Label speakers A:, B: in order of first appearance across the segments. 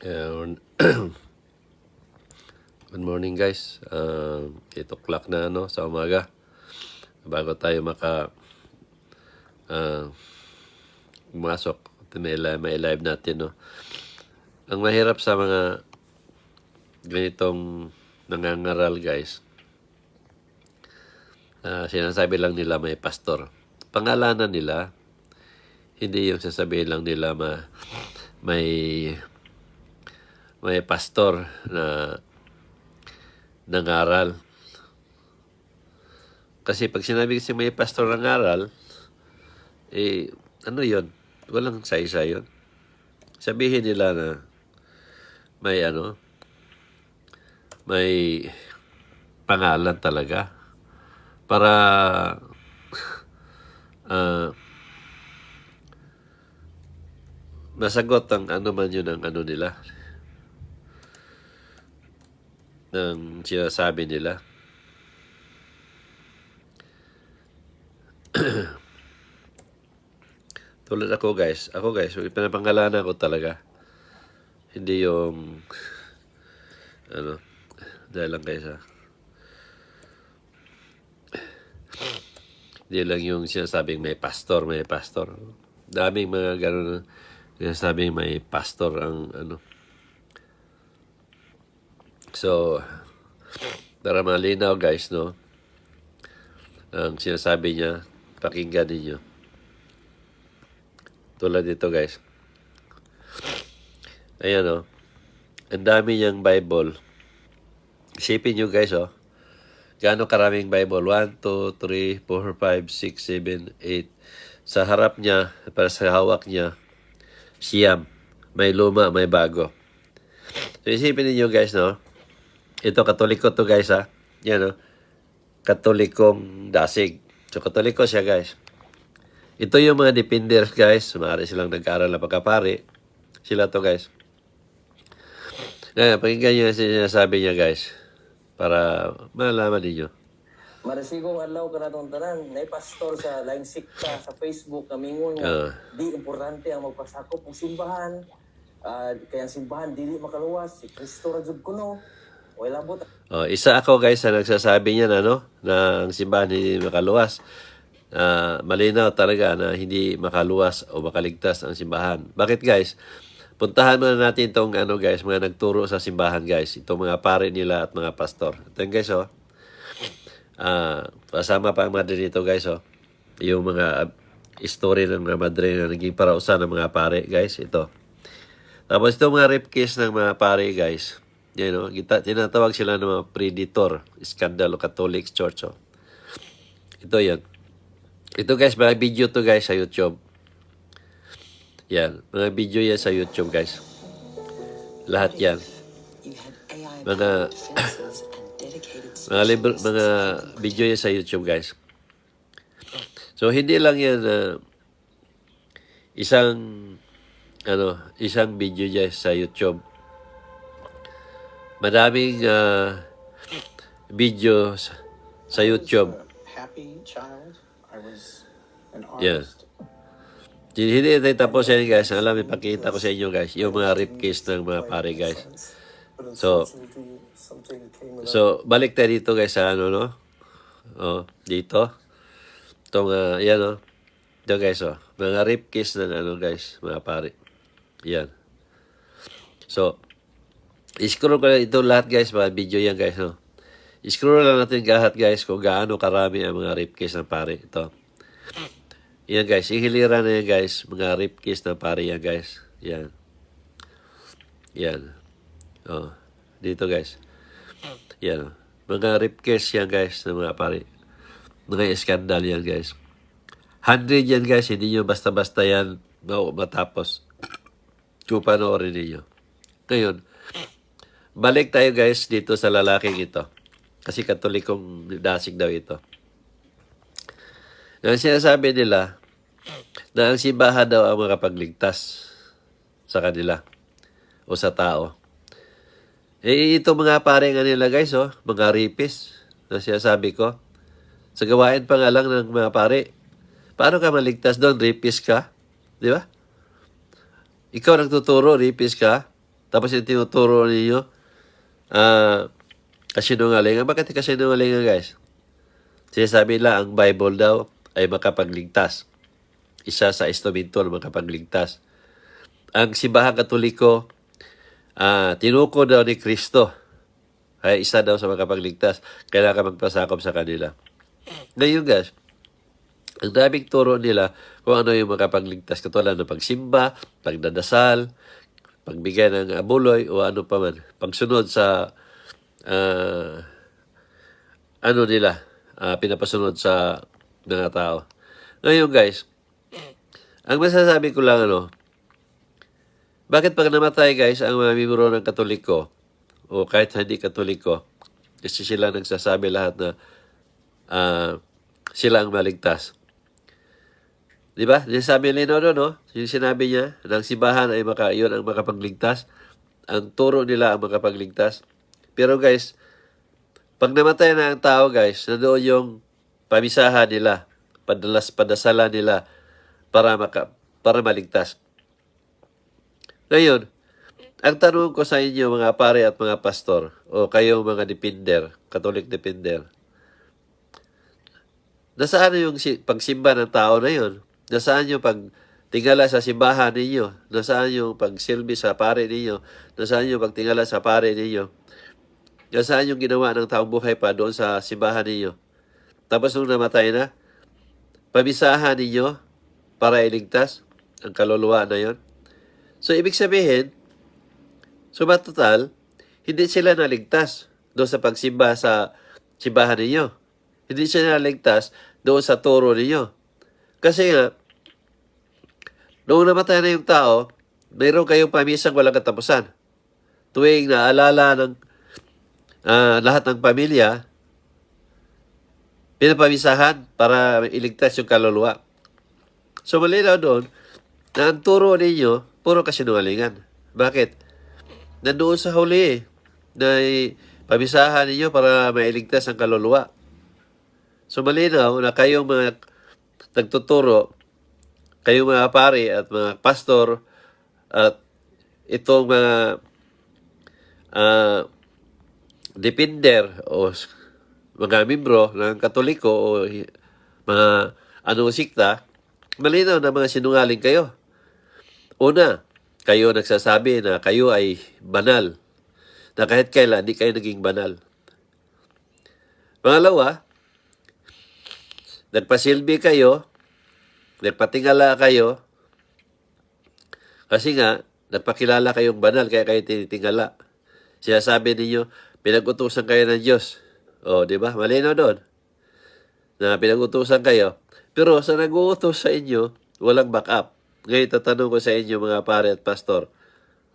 A: Ayun. Good morning guys. Uh, 8 o'clock na ano sa umaga. Bago tayo maka uh, pumasok, may live, may live natin no. Ang mahirap sa mga ganitong nangangaral guys. ah, sinasabi lang nila may pastor. Pangalanan nila, hindi yung sasabihin lang nila ma, may may pastor na nangaral. Kasi pag sinabi kasi may pastor nangaral, eh, ano yon Walang sa-isa yun. Sabihin nila na may ano, may pangalan talaga para ah masagot ang ano man yun ang ano nila ng sinasabi nila. Tulad ako guys, ako guys, pinapangalanan ko talaga. Hindi yung ano, dahil lang kayo sa hindi lang yung sinasabing may pastor, may pastor. Daming mga ganun na sinasabing may pastor ang ano, So, para malinaw guys, no? Ang sinasabi niya, pakinggan ninyo. Tulad dito guys. Ayan, no? Ang dami niyang Bible. Isipin nyo guys, oh. Gaano karaming Bible? 1, 2, 3, 4, 5, 6, 7, 8. Sa harap niya, para sa hawak niya, siyam. May luma, may bago. So isipin niyo guys, no? Ito, katoliko to guys ha. Yan o. Katolikong dasig. So, katoliko siya guys. Ito yung mga dependers guys. Maaari silang nag-aaral na pagkapari. Sila to guys. Ngayon, pakinggan nyo yung sinasabi niya guys. Para malaman ninyo.
B: Marasigong adlaw ka na itong tanan. Nay pastor sa laing sikta sa Facebook kamingon nga
A: Ah.
B: di importante ang magpasakop og simbahan. Ah, kaya simbahan dili makaluwas si Kristo ra jud kuno.
A: Oh, isa ako guys na nagsasabi niya na no, na ang simbahan hindi makaluwas. Ah, malinaw talaga na hindi makaluwas o makaligtas ang simbahan. Bakit guys? Puntahan muna natin itong ano guys, mga nagturo sa simbahan guys. Itong mga pare nila at mga pastor. Ito guys oh. Ah, kasama pa ang madre nito guys oh. Yung mga uh, story ng mga madre na naging parausan ng mga pare guys. Ito. Tapos itong mga rape case ng mga pare guys. Yan o, kita, tinatawag sila ng mga predator, skandalo Catholic Church o. Ito yan. Ito guys, mga video to guys sa YouTube. Yan, mga video yan sa YouTube guys. Lahat yan.
C: You
A: Mga- Mga, libro, mga video yan sa YouTube guys. So, hindi lang yan na isang ano, isang video guys sa YouTube. Madaming ah, video sa, sa YouTube.
D: happy child. I was an
A: Yeah. Hindi tayo tapos yan guys. Alam, ipakita ko sa inyo guys. Yung mga rape case ng mga pare guys. So-. So, balik tayo dito guys sa ano, no? Oh, dito. Itong, uh, yan, oh. Ito guys, oh. Mga rape case ng ano guys, mga pare. Yan. So, i-scroll ko lang ito lahat guys, mga video yan guys, no? I-scroll lang natin lahat guys kung gaano karami ang mga rape case ng pare. Ito. Yan guys, ihiliran na yan guys, mga rape case ng pare yan guys. Yan. Yan. Oh, dito guys. Yan. oh. Mga rape case yan guys ng mga pare. Mga skandal yan guys. 100 yan guys, hindi nyo basta-basta yan no, matapos. Kung panoorin ninyo. Ngayon, balik tayo guys dito sa lalaking ito. Kasi katolikong dasig daw ito. Ang sinasabi nila na ang simbahan daw ang makapagligtas sa kanila o sa tao. Eh, ito mga pare nga nila guys, oh, mga ripis na sinasabi ko. Sa gawain pa nga lang ng mga pare. Paano ka maligtas doon? Ripis ka? Di ba? Ikaw nagtuturo, ripis ka. Tapos yung tinuturo ninyo, ah, kasinungalingan. Bakit kasinungalingan, guys? Sinasabi nila, ang Bible daw ay makapagligtas. Isa sa instrumento na makapagligtas. Ang Simbahang Katoliko, ah, tinuko daw ni Kristo. Ay isa daw sa makapagligtas. Kailangan magpasakop sa kanila. Ngayon, guys, ang daming turo nila kung ano yung makapagligtas. Katulad ng pagsimba, pagdadasal, pagbigay ng abuloy o ano pa man. Pagsunod sa ah, ano nila, ah, pinapasunod sa mga tao. Ngayon guys, ang masasabi ko lang ano, bakit pag namatay guys ang mga miyembro ng katoliko o kahit hindi katoliko, kasi sila nagsasabi lahat na ah, sila ang maligtas. Di ba? Sabi ni doon, no? Yung sinabi niya, ng simbahan ay maka, yun ang makapagligtas. Ang turo nila ang makapagligtas. Pero guys, pag namatay na ang tao, guys, nandoon yung pamisahan nila, padalas padasala nila para maka, para maligtas. Ngayon, ang tanong ko sa inyo mga pare at mga pastor o kayong mga depender, Catholic depender, nasaan yung si- pagsimba ng tao na yun? Nasaan yung pag tingala sa simbahan ninyo? Nasaan yung pagsilbi sa pare ninyo? Nasaan yung pagtingala sa pare ninyo? Nasaan yung ginawa ng taong buhay pa doon sa simbahan ninyo? Tapos nung namatay na, pamisahan ninyo para iligtas ang kaluluwa na yon. So, ibig sabihin, suma total, hindi sila naligtas doon sa pagsimba sa simbahan ninyo. Hindi sila naligtas doon sa turo ninyo. Kasi nga, noong namatay na yung tao, mayroon kayong pamisang walang katapusan. Tuwing naalala ng ah, lahat ng pamilya, pinapamisahan para iligtas yung kaluluwa. So malinaw doon na ang turo ninyo, puro kasinungalingan. Bakit? Nandoon sa huli eh, na pamisahan ninyo para mailigtas ang kaluluwa. So malinaw na kayong mga nagtuturo, kayong mga pari at mga pastor at itong mga ah, depender o mga membro ng katoliko o mga anong sikta, malinaw na mga sinungaling kayo. Una, kayo nagsasabi na kayo ay banal. Na kahit kailan, di kayo naging banal. Pangalawa, nagpasilbi kayo, nagpatingala kayo, kasi nga, nagpakilala kayong banal, kaya kayo tinitingala. Sinasabi ninyo, pinag-utusan kayo ng Diyos. O, di ba? Malinaw doon. Na pinag-utusan kayo. Pero sa nag-uutos sa inyo, walang backup. Ngayon, tatanong ko sa inyo mga pare at pastor,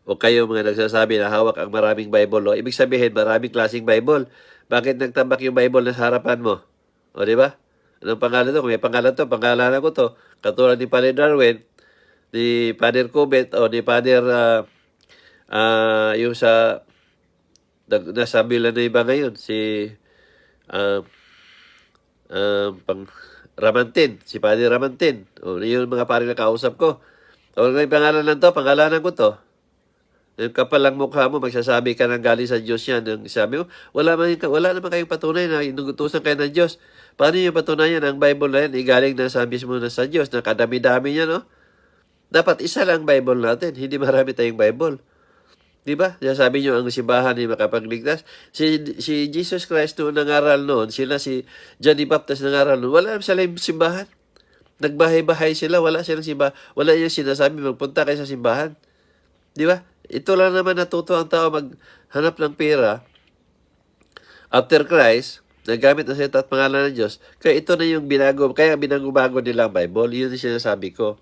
A: o kayo mga nagsasabi na hawak ang maraming Bible, o ibig sabihin, maraming klaseng Bible. Bakit nagtambak yung Bible na sa harapan mo? O, di ba? Anong pangalan to? May pangalan to, pangalanan ko to. Katulad ni Father Darwin, ni Father Corbett, o ni Father, ah, ah, yung sa, nasa Villanueva ngayon, si, ah, um, pang Ramantin, si Padre Ramantin. O, yun mga pare na kausap ko. O, may pangalan lang to, pangalanan ko to. Yung kapal lang mukha mo, magsasabi ka ng galing sa Diyos yan. Yung sabi mo, wala, man, wala naman kayong patunay na inugutusan kayo ng Diyos. Paano yung patunayan ang Bible na yan? Igaling na sa mismo na sa Diyos, na kadami-dami niya, no? Dapat isa lang Bible natin, hindi marami tayong Bible. Di ba? Sabi niyo ang simbahan ay makapagligtas. Si, si Jesus Christ noon nangaral noon, sila si John the Baptist nangaral noon, wala sila yung simbahan. Nagbahay-bahay sila, wala silang simbahan. Wala yung sinasabi, magpunta kayo sa simbahan. Di ba? Ito lang naman natuto ang tao maghanap ng pera after Christ, nagamit ang salita at pangalan ng Diyos, kaya ito na yung binago, kaya binago-bago nila ang Bible, yun yung sinasabi ko.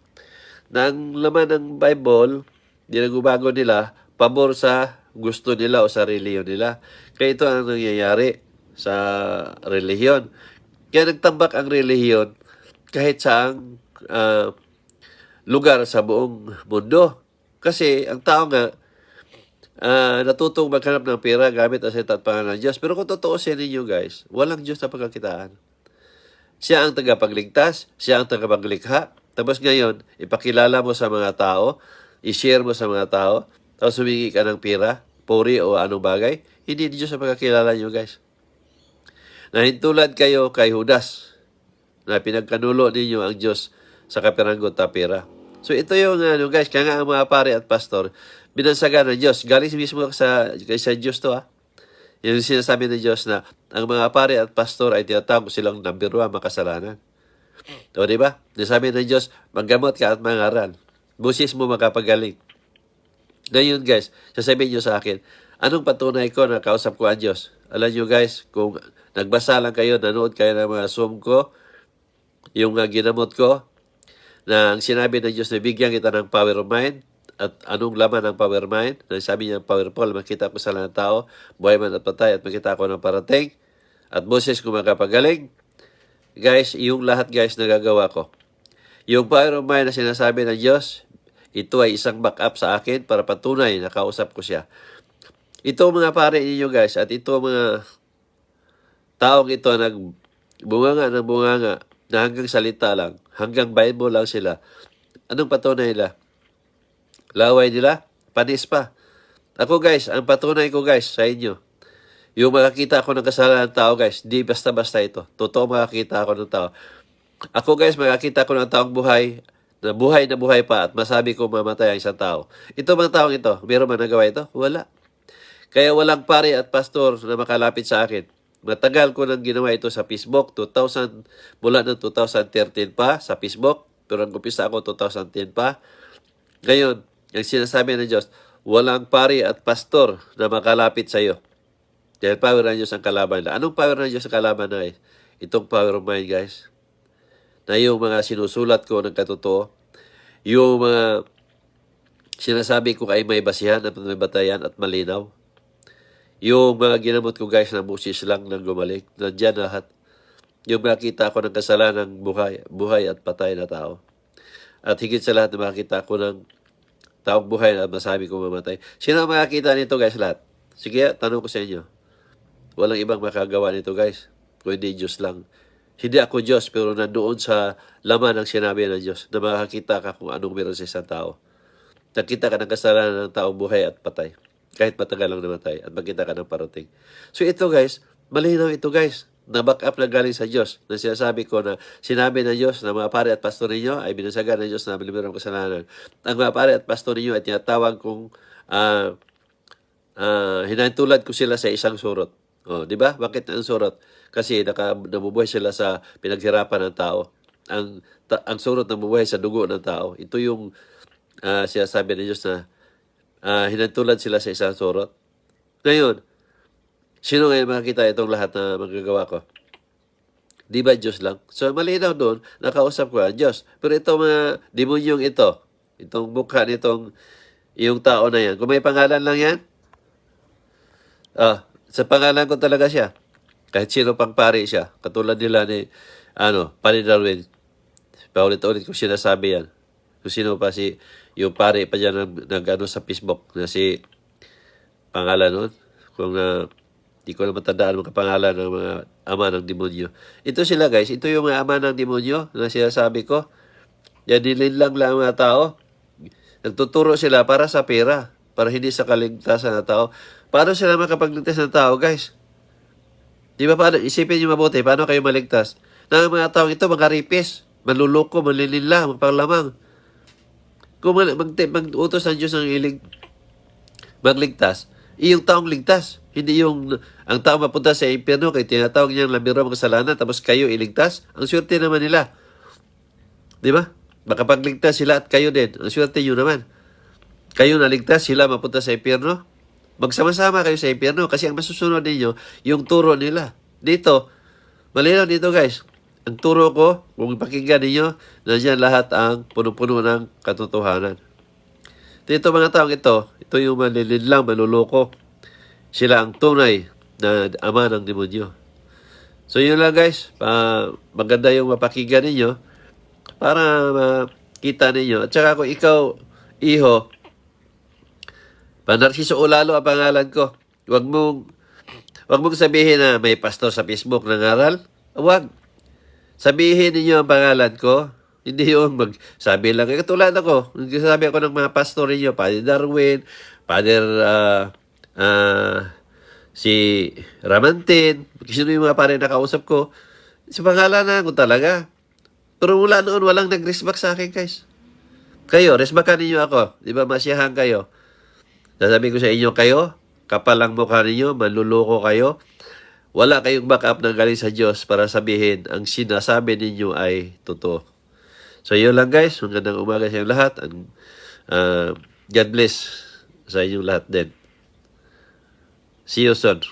A: Na ang laman ng Bible, binago-bago nila, pabor sa gusto nila o sa reliyon nila. Kaya ito ang nangyayari sa relihiyon. Kaya nagtambak ang relihiyon kahit saang ah, lugar sa buong mundo. Kasi ang tao nga, ah, natutong maghanap ng pera gamit ang salita at pangalan ng Diyos. Pero kung totoo siya ninyo guys, walang Diyos na pagkakitaan. Siya ang tagapagligtas, siya ang tagapaglikha. Tapos ngayon, ipakilala mo sa mga tao, i-share mo sa mga tao, tapos humingi ka ng pira, puri o anong bagay, hindi Diyos ang pagkakilala nyo guys. Nahintulad kayo kay Judas na pinagkanulo ninyo ang Diyos sa kapiranggot na pera. So ito yung ano guys, kaya nga ang mga pare at pastor, binansagan ng Diyos. Galing mismo sa, sa Diyos to ha. Yung sinasabi ng Diyos na ang mga pare at pastor ay tinatawag silang number one makasalanan. O di ba? Nasabi ng Diyos, maggamot ka at mangaral. Busis mo makapagaling. Ngayon guys, sasabihin nyo sa akin, anong patunay ko na kausap ko ang Diyos? Alam nyo guys, kung nagbasa lang kayo, nanood kayo ng mga Zoom ko, yung uh, ginamot ko, na ang sinabi ng Diyos na bigyan kita ng power of mind, at anong laman ng power mind, na sabi niya powerful, makita ko sa lahat ng tao, buhay man at patay, at makita ko ng parating, at boses ko makapagaling. Guys, yung lahat guys nagagawa ko. Yung power of mind na sinasabi ng Diyos, ito ay isang backup sa akin para patunay na kausap ko siya. Ito mga pare ninyo guys, at ito mga taong ito nag bunganga ng bunganga na hanggang salita lang, hanggang Bible lang sila. Anong patunay nila? Laway nila? Panis pa. Ako guys, ang patunay ko guys sa inyo, yung makakita ako ng kasalanan ng tao guys, di basta-basta ito. Totoo makakita ako ng tao. Ako guys, makakita ko ng taong buhay, na buhay na buhay pa at masabi ko mamatay ang isang tao. Ito mga taong ito, meron man nagawa ito? Wala. Kaya walang pare at pastor na makalapit sa akin. Matagal ko nang ginawa ito sa Facebook, 2000, mula ng 2013 pa sa Facebook, pero ang umpisa ako 2010 pa. Ngayon, ang sinasabi ng Diyos, walang pare at pastor na makalapit sa iyo. Dahil power ng Diyos ang kalaban nila. Anong power ng Diyos ang kalaban na eh? Itong power of mind, guys. Na yung mga sinusulat ko ng katotoo, yung mga sinasabi ko ay may basihan at may batayan at malinaw. Yung mga ginamot ko guys na busis lang nang gumaling. Nandyan lahat. Yung makita ko ng kasalanan ng buhay, buhay at patay na tao. At higit sa lahat na makita ko ng taong buhay na masabi ko mamatay. Sino makakita nito guys lahat? Sige, tanong ko sa inyo. Walang ibang makagawa nito guys. Kung hindi Diyos lang. Hindi ako Diyos pero nandoon sa laman ng sinabi ng Diyos na makakita ka kung anong meron sa isang tao. Nakita ka ng kasalanan ng taong buhay at patay. Kahit matagal lang namatay at magkita ka ng parating. So ito guys, malinaw ito guys. Na back up na galing sa Diyos. Na sinasabi ko na sinabi ng Diyos na mga pare at pastor ninyo ay binasagan ng Diyos na bilibiran ng kasalanan. Ang mga pare at pastor ninyo ay tinatawag kong ah uh, hinahintulad ko sila sa isang surot. Oh, di ba? Bakit ang surot? Kasi naka, nabubuhay sila sa pinaghirapan ng tao. Ang ta, ang surot nabubuhay sa dugo ng tao. Ito yung uh, sinasabi ng Diyos na uh, hinantulad sila sa isang surot. Ngayon, sino ngayon makakita itong lahat na magagawa ko? Di ba Diyos lang? So, malinaw doon, nakausap ko ang Diyos. Pero itong mga demonyong ito, itong mukha nitong yung tao na yan, kung may pangalan lang yan, ah, sa pangalan ko talaga siya. Kahit sino pang pari siya. Katulad nila ni, ano, Pari Darwin. Paulit-ulit ko sinasabi yan. Kung sino pa si, yung pari pa dyan nag, nag ano, sa Facebook na si, pangalan nun. Kung na, di ko na matandaan mga pangalan ng mga ama ng demonyo. Ito sila guys, ito yung mga ama ng demonyo na sinasabi ko. Yan nililang lang mga tao. Nagtuturo sila para sa pera, para hindi sa kaligtasan ng tao. Paano sila makapagligtas ng tao, guys? Di ba paano? Isipin niyo mabuti, paano kayo maligtas? Na mga taong ito, mga ripis, manluloko, manlilila, magpanglamang. Kung mag, mag, mag-utos ng Diyos ng ilig, magligtas, iyong taong ligtas. Hindi yung ang tao mapunta sa impyerno kay tinatawag niyang labiro ng kasalanan tapos kayo iligtas. Ang swerte naman nila. Di ba? Makapagligtas sila at kayo din. Ang swerte nyo naman. Kayo naligtas, sila mapunta sa impyerno. Magsama-sama kayo sa impyerno kasi ang masusunod ninyo, yung turo nila. Dito, malinaw dito guys. Ang turo ko, kung pakinggan ninyo, nandiyan lahat ang puno-puno ng katotohanan. Dito mga taong ito, ito yung malilidlang, maluloko. Sila ang tunay na ama ng demonyo. So yun lang guys, pa, maganda yung mapakinggan ninyo para makita ninyo. At saka kung ikaw, iho, Panarciso Ulalo ang pangalan ko. Huwag mong, huwag mong sabihin na may pastor sa Facebook ng aral. Huwag. Sabihin ninyo ang pangalan ko. Hindi yung magsabi lang. Eh, katulad ako. Nagsasabi ako ng mga pastor ninyo, Padre Darwin, Father ah, ah, si Ramantin, sino yung mga pare na kausap ko, sa pangalanan ko talaga. Pero mula noon, walang nag-respect sa akin, guys. Kayo, respectan ninyo ako. Di ba, masiyahan kayo. Sasabihin ko sa inyo, kayo, kapal ang mukha ninyo, manluloko kayo. Wala kayong backup ng galing sa Diyos para sabihin ang sinasabi ninyo ay totoo. So, yun lang guys. Magandang umaga sa inyong lahat. And, uh, God bless sa inyong lahat din. See you soon.